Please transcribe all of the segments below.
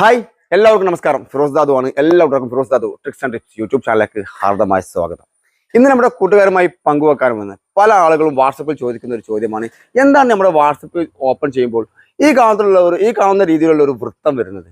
Hi എല്ലാവർക്കും നമസ്കാരം. ഫിറോസ് ദാദു ആണ്. എല്ലാവർക്കും Firoz Dadu tricks and tips YouTube ചാനലിലേക്ക് ഹാർദമായ സ്വാഗതം. ഇന്ന് നമ്മുടെ കൂട്ടുകാരുമായി പങ്കുവെക്കാൻ വന്ന് പല ആളുകളും വാട്സപ്പിൽ ചോദിക്കുന്ന ഒരു ചോദ്യമാണ്. എന്താണ് നമ്മുടെ വാട്സപ്പ് ഓപ്പൺ ചെയ്യുമ്പോൾ ഈ കാണത്തിലുള്ള ഒരു ഈ കാണുന്ന രീതിയിലുള്ള ഒരു വൃത്തം വരുന്നത്?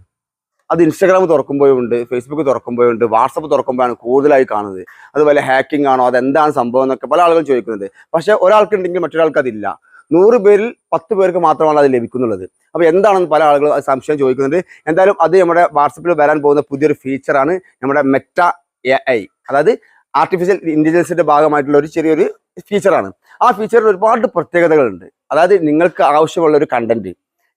അത് ഇൻസ്റ്റാഗ്രാം തുറക്കുമ്പോഴുണ്ട് ഫേസ്ബുക്ക് തുറക്കുമ്പോഴുണ്ട് വാട്സപ്പ് തുറക്കുമ്പോഴാണ് കൂടുതലായി കാണുന്നത്. അതുപോലെ ഹാക്കിംഗ് ആണോ അതെന്താണ് സംഭവം എന്നൊക്കെ പല ആളുകളും ചോദിക്കുന്നത്. പക്ഷെ ഒരാൾക്കുണ്ടെങ്കിൽ മറ്റൊരാൾക്ക് അതില്ല. നൂറ് പേരിൽ പത്ത് പേർക്ക് മാത്രമാണ് അത് ലഭിക്കുന്നുള്ളത്. അപ്പോൾ എന്താണെന്ന് പല ആളുകളും സംശയം ചോദിക്കുന്നുണ്ട്. എന്തായാലും അത് നമ്മുടെ വാട്സപ്പിൽ വരാൻ പോകുന്ന പുതിയൊരു ഫീച്ചറാണ് നമ്മുടെ മെറ്റ എ ഐ. അതായത് ആർട്ടിഫിഷ്യൽ ഇന്റലിജൻസിന്റെ ഭാഗമായിട്ടുള്ള ഒരു ചെറിയൊരു ഫീച്ചറാണ് ആ ഫീച്ചറിൽ ഒരുപാട് പ്രത്യേകതകളുണ്ട്. അതായത് നിങ്ങൾക്ക് ആവശ്യമുള്ള ഒരു കണ്ടന്റ്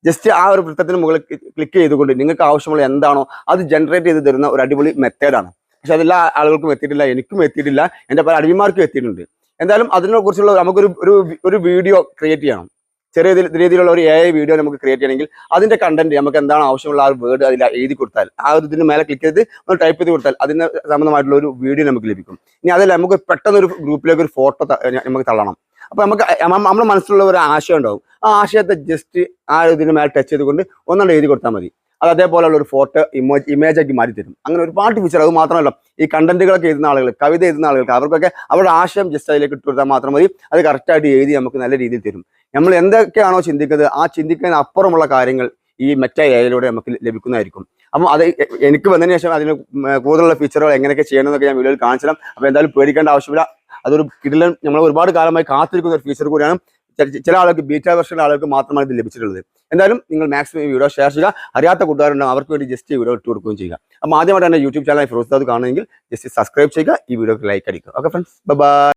ജസ്റ്റ് ആ ഒരു വൃത്തത്തിന് മുകളിൽ ക്ലിക്ക് ചെയ്തുകൊണ്ട് നിങ്ങൾക്ക് ആവശ്യമുള്ള എന്താണോ അത് ജനറേറ്റ് ചെയ്ത് തരുന്ന ഒരു അടിപൊളി മെത്തേഡാണ് പക്ഷെ അതെല്ലാ ആളുകൾക്കും എത്തിയിട്ടില്ല എനിക്കും എത്തിയിട്ടില്ല എന്റെ പല അടിമാർക്കും എത്തിയിട്ടുണ്ട്. എന്തായാലും അതിനെ കുറിച്ചുള്ള നമുക്കൊരു ഒരു ഒരു വീഡിയോ ക്രിയേറ്റ് ചെയ്യണം. ചെറിയ രീതിയിലുള്ള ഒരു എ ഐ വീഡിയോ നമുക്ക് ക്രിയേറ്റ് ചെയ്യണമെങ്കിൽ അതിന്റെ കണ്ടന്റ് നമുക്ക് എന്താണ് ആവശ്യമുള്ള ആ വേർഡ് അതിൽ എഴുതി കൊടുത്താൽ ആ ഒരു ഇതിന് മേലെ ക്ലിക്ക് ചെയ്ത് ഒന്ന് ടൈപ്പ് ചെയ്ത് കൊടുത്താൽ അതിന് സംബന്ധമായിട്ടുള്ള ഒരു വീഡിയോ നമുക്ക് ലഭിക്കും. ഇനി അതല്ല നമുക്ക് പെട്ടെന്ന് ഒരു ഗ്രൂപ്പിലേക്ക് ഒരു ഫോട്ടോ നമുക്ക് തള്ളണം. അപ്പൊ നമുക്ക് നമ്മുടെ മനസ്സിലുള്ള ഒരു ആശയം ഉണ്ടാവും. ആ ആശയത്തെ ജസ്റ്റ് ആ ഇതിന് മേലെ ടച്ച് ചെയ്തുകൊണ്ട് ഒന്നുകൊണ്ട് എഴുതി കൊടുത്താൽ മതി. അത് അതേപോലെയുള്ള ഒരു ഫോട്ടോ ഇമേജ് ഇമേജ് ആക്കി മാറ്റി തരും. അങ്ങനെ ഒരുപാട് ഫീച്ചർ അത് മാത്രമല്ല ഈ കണ്ടന്റുകളൊക്കെ എഴുതുന്ന ആളുകൾ കവിത എഴുതുന്ന ആളുകൾക്ക് അവർക്കൊക്കെ അവരുടെ ആശയം ജസ്റ്റ് അതിലേക്ക് ഇട്ട് കൊടുത്താൽ മാത്രം മതി. അത് കറക്റ്റായിട്ട് എഴുതി നമുക്ക് നല്ല രീതിയിൽ തരും. നമ്മൾ എന്തൊക്കെയാണോ ചിന്തിക്കുന്നത് ആ ചിന്തിക്കുന്നതിന് അപ്പുറമുള്ള കാര്യങ്ങൾ ഈ മെറ്റ ഏരിയയിലൂടെ നമുക്ക് ലഭിക്കുന്നതായിരിക്കും. അപ്പം അത് എനിക്ക് വന്നതിന് ശേഷം അതിന് കൂടുതലുള്ള ഫീച്ചറുകൾ എങ്ങനെയൊക്കെ ചെയ്യണമെന്നൊക്കെ ഞാൻ വീഡിയോയിൽ കാണിച്ചു തരാം അപ്പോൾ എന്തായാലും പേടിക്കേണ്ട ആവശ്യമില്ല. അതൊരു കിടിലൻ നമ്മൾ ഒരുപാട് കാലമായി കാത്തിരിക്കുന്ന ഒരു ഫീച്ചർ കൂടിയാണ് ചില ആളുകൾക്ക് ബീറ്റ വെർഷൻ ആളുകൾക്ക് മാത്രമാണ് ഇത് ലഭിച്ചിട്ടുള്ളത്. എന്തായാലും നിങ്ങൾ മാക്സിമം ഈ വീഡിയോ ഷെയർ ചെയ്യുക. അറിയാത്ത കൂട്ടുകാരുണ്ടാവും അവർക്ക് വേണ്ടി ജസ്റ്റ് ഈ വീഡിയോ ഇട്ട് കൊടുക്കുകയും ചെയ്യുക. അപ്പം ആദ്യമായിട്ട് എന്റെ യൂട്യൂബ് ചാനൽ ഫിറോസ് ദാദ് കാണുമെങ്കിൽ ജസ്റ്റ് സബ്സ്ക്രൈബ് ചെയ്യുക. ഈ വീഡിയോക്ക് ലൈക്ക് അടിക്കുക. Okay friends bye